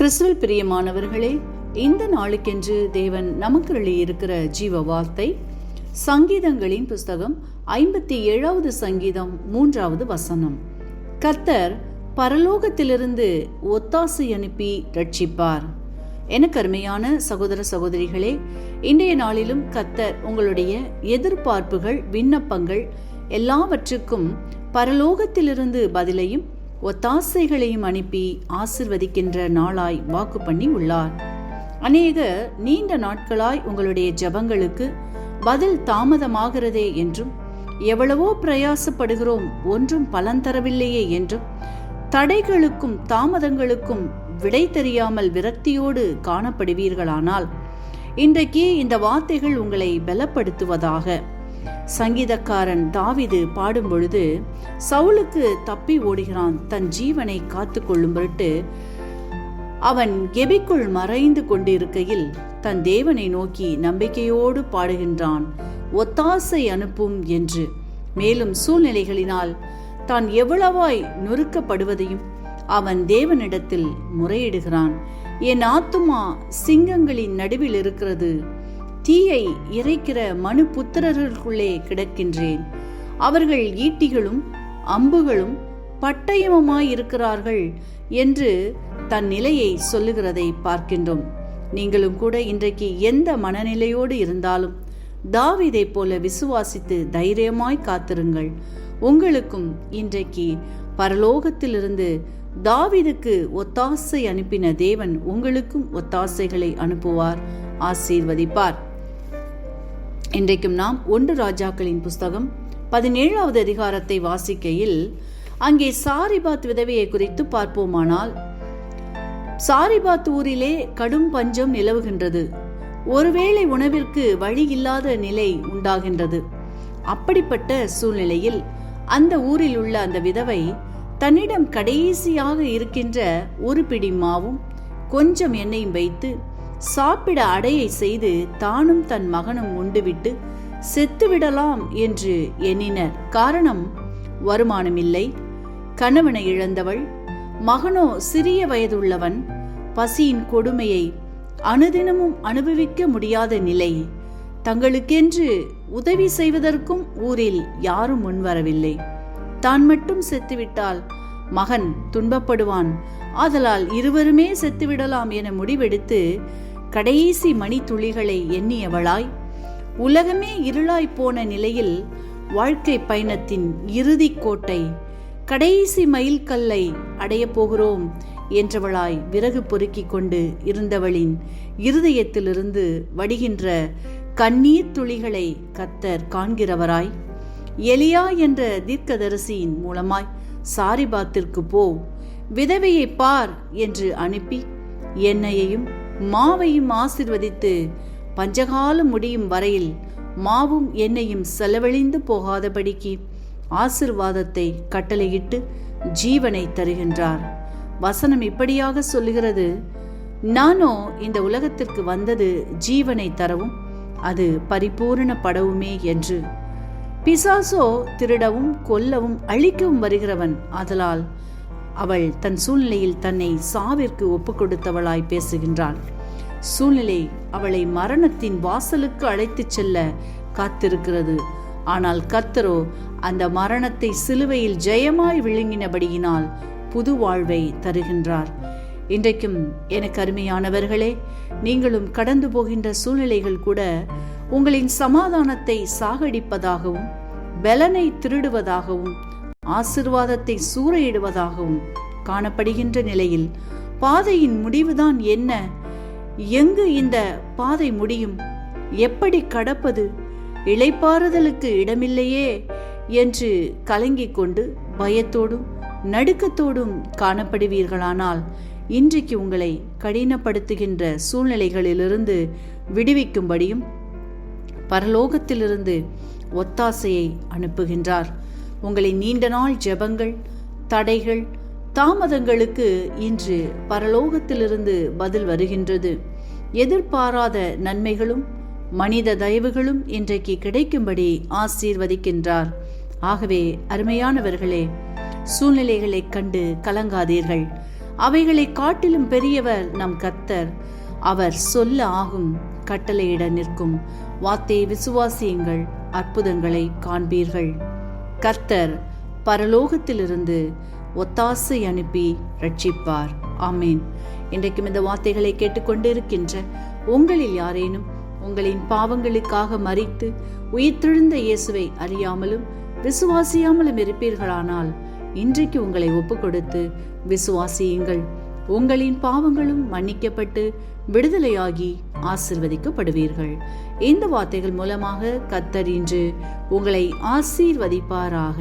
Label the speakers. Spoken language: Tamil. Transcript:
Speaker 1: கிறிஸ்துவில் பிரியமானவர்களே இந்த நாளுக்கென்று தேவன் நமக்கு இருக்கிற ஜீவ வார்த்தை சங்கீதங்களின் புஸ்தகம் ஐம்பத்தி ஏழாவது சங்கீதம் மூன்றாவது வசனம். கர்த்தர் பரலோகத்திலிருந்து ஒத்தாசை அனுப்பி ரட்சிப்பார் எனக்கு அருமையான சகோதர சகோதரிகளே இன்றைய நாளிலும் கத்தர் உங்களுடைய எதிர்பார்ப்புகள் விண்ணப்பங்கள் எல்லாவற்றுக்கும் பரலோகத்திலிருந்து பதிலையும் ஒத்தாசைகளையும் அனுப்பி ஆசிர்வதிக்கின்ற நாளாய் வாக்கு பண்ணி உள்ளார். அநேக நீண்ட நாட்களாய் உங்களுடைய ஜபங்களுக்கு பதில் தாமதமாகிறதே என்றும் எவ்வளவோ பிரயாசப்படுகிறோம் ஒன்றும் பலன் தரவில்லையே என்றும் தடைகளுக்கும் தாமதங்களுக்கும் விடை தெரியாமல் விரக்தியோடு காணப்படுவீர்களானால் இன்றைக்கு இந்த வார்த்தைகள் உங்களை பலப்படுத்துவதாக. சங்கீதக்காரன் தாவிது பாடும் பொழுது சவுலுக்கு தப்பி ஓடுகிறான் தன் ஜீவனை காத்து கொள்ளும் பொருட்டு அவன் கெபிக்குள் மறைந்து கொண்டிருக்கையில் தன் தேவனை நோக்கி நம்பிக்கையோடு பாடுகின்றான் ஒத்தாசை அனுப்பும் என்று. மேலும் சூழ்நிலைகளினால் தான் எவ்வளவாய் நொறுக்கப்படுவதையும் அவன் தேவனிடத்தில் முறையிடுகிறான். என் ஆத்துமா சிங்கங்களின் நடுவில் இருக்கிறது தீயை இறைக்கிற மனு புத்திரர்களுக்குள்ளே கிடக்கின்றேன். அவர்கள் ஈட்டிகளும் அம்புகளும் பட்டயமுமாயிருக்கிறார்கள் என்று தன் நிலையை சொல்லுகிறதை பார்க்கின்றோம். நீங்களும் கூட இன்றைக்கு எந்த மனநிலையோடு இருந்தாலும் தாவிதை போல விசுவாசித்து தைரியமாய் காத்திருங்கள். உங்களுக்கும் இன்றைக்கு பரலோகத்திலிருந்து தாவிதுக்கு ஒத்தாசை அனுப்பின தேவன் உங்களுக்கும் ஒத்தாசைகளை அனுப்புவார் ஆசீர்வதிப்பார். இன்றைக்கும் நாம் ஒன்று ராஜாக்களின் புஸ்தகம் பதினேழாவது அதிகாரத்தை வாசிக்கையில் அங்கே சாரிபாத் விதவையை குறித்து பார்ப்போமானால் சாரிபாத் ஊரிலே கடும் பஞ்சம் நிலவுகின்றது. ஒருவேளை உணவிற்கு வழி இல்லாத நிலை உண்டாகின்றது. அப்படிப்பட்ட சூழ்நிலையில் அந்த ஊரில் உள்ள அந்த விதவை தன்னிடம் கடைசியாக இருக்கின்ற ஒரு பிடி மாவும் கொஞ்சம் எண்ணெயும் வைத்து சாப்பிட அடையை செய்து தானும் தன் மகனும் உண்டுவிட்டு செத்துவிடலாம் என்று எண்ணினர். காரணம் வருமானம் இல்லை கணவனை இழந்தவள் மகனோ சிறிய வயதுள்ளவன் பசியின் கொடுமையை அனுதினமும் அனுபவிக்க முடியாத நிலை. தங்களுக்கென்று உதவி செய்வதற்கும் ஊரில் யாரும் முன்வரவில்லை. தான் மட்டும் செத்துவிட்டால் மகன் துன்பப்படுவான். ஆதலால் இருவருமே செத்துவிடலாம் என முடிவெடுத்து கடைசி மணித்துளிகளை எண்ணியவளாய் உலகமே இருளாய் போன நிலையில் வாழ்க்கை பயணத்தின் இறுதிக் கோட்டை கடைசி மைல்கல்லை அடையப் போகிறோம் என்றவளாய் விறகு பொறுக்கிக் கொண்டு இருந்தவளின் இருதயத்திலிருந்து வடிகின்ற கண்ணீர் துளிகளை கத்தர் காண்கிறவராய் எலியா என்ற தீர்க்கதரிசியின் மூலமாய் சாரிபாத்திற்கு போ விதவையை பார் என்று அனுப்பி என்னையையும் மாவையும் ஆசிர்வதித்து பஞ்சகாலம் முடியும் வரையில் மாவும் எண்ணெயும் செலவழிந்து போகாதபடிக்கு ஆசிர்வாதத்தை கட்டளையிட்டு ஜீவனை தருகின்றார். வசனம் இப்படியாக சொல்லுகிறது நானோ இந்த உலகத்திற்கு வந்தது ஜீவனை தரவும் அது பரிபூரணப்படவுமே என்று. பிசாசோ திருடவும் கொல்லவும் அழிக்கவும் வருகிறவன் அதலால் அவள் தன் சூழ்நிலையில் தன்னை சாவிற்கு ஒப்புக் கொடுத்தவளாய் பேசுகின்றாள். சூழ்நிலை அவளை மரணத்தின் வாசலுக்கு அழைத்துச் செல்ல காத்திருக்கிறது. ஆனால் கர்த்தரோ அந்த மரணத்தை சிலுவையில் ஜெயமாய் விழுங்கினபடியினால் புது வாழ்வை தருகின்றார். இன்றைக்கும் எனக்கு அருமையானவர்களே நீங்களும் கடந்து போகின்ற சூழ்நிலைகள் கூட உங்களின் சமாதானத்தை சாகடிப்பதாகவும் பலனை திருடுவதாகவும் ஆசிர்வாதத்தை சூறையிடுவதாகவும் காணப்படுகின்ற நிலையில் பாதையின் முடிவுதான் என்ன? எங்கு இந்த பாதை முடியும்? எப்படி கடப்பது? இளைப்பாறுதலுக்கு இடமில்லையே என்று கலங்கிக் கொண்டு பயத்தோடும் நடுக்கத்தோடும் காணப்படுவீர்களானால் இன்றைக்கு உங்களை கடினப்படுத்துகின்ற சூழ்நிலைகளிலிருந்து விடுவிக்கும்படியும் பரலோகத்திலிருந்து ஒத்தாசையை அனுப்புகின்றார். உங்களை நீண்ட நாள் ஜெபங்கள் தடைகள் தாமதங்களுக்கு இன்று பரலோகத்திலிருந்து பதில் வருகின்றது. எதிர்பாராத நன்மைகளும் மனித தயவுகளும் இன்றைக்கு கிடைக்கும்படி ஆசீர்வதிக்கின்றார். ஆகவே அருமையானவர்களே சூழ்நிலைகளைக் கண்டு கலங்காதீர்கள். அவைகளை காட்டிலும் பெரியவர் நம் கர்த்தர். அவர் சொல்ல ஆகும் கட்டளையிட நிற்கும். வார்த்தையை விசுவாசியுங்கள் அற்புதங்களை காண்பீர்கள். கர்த்தர் பரலோகத்திலிருந்து ஒத்தாசை அனுப்பி ரட்சிப்பார் ஆமேன். இன்றைக்கும் இந்த வார்த்தைகளை கேட்டுக்கொண்டிருக்கின்ற உங்களில் யாரேனும் உங்களின் பாவங்களுக்காக மறித்து உயிர்த்தெழுந்த இயேசுவை அறியாமலும் விசுவாசியாமலும் இருப்பீர்களானால் இன்றைக்கு உங்களை ஒப்பு கொடுத்து விசுவாசியுங்கள். உங்களின் பாவங்களும் மன்னிக்கப்பட்டு விடுதலையாகி ஆசிர்வதிக்கப்படுவீர்கள். இந்த வார்த்தைகள் மூலமாக கத்தர் இன்று உங்களை ஆசீர்வதிப்பாராக.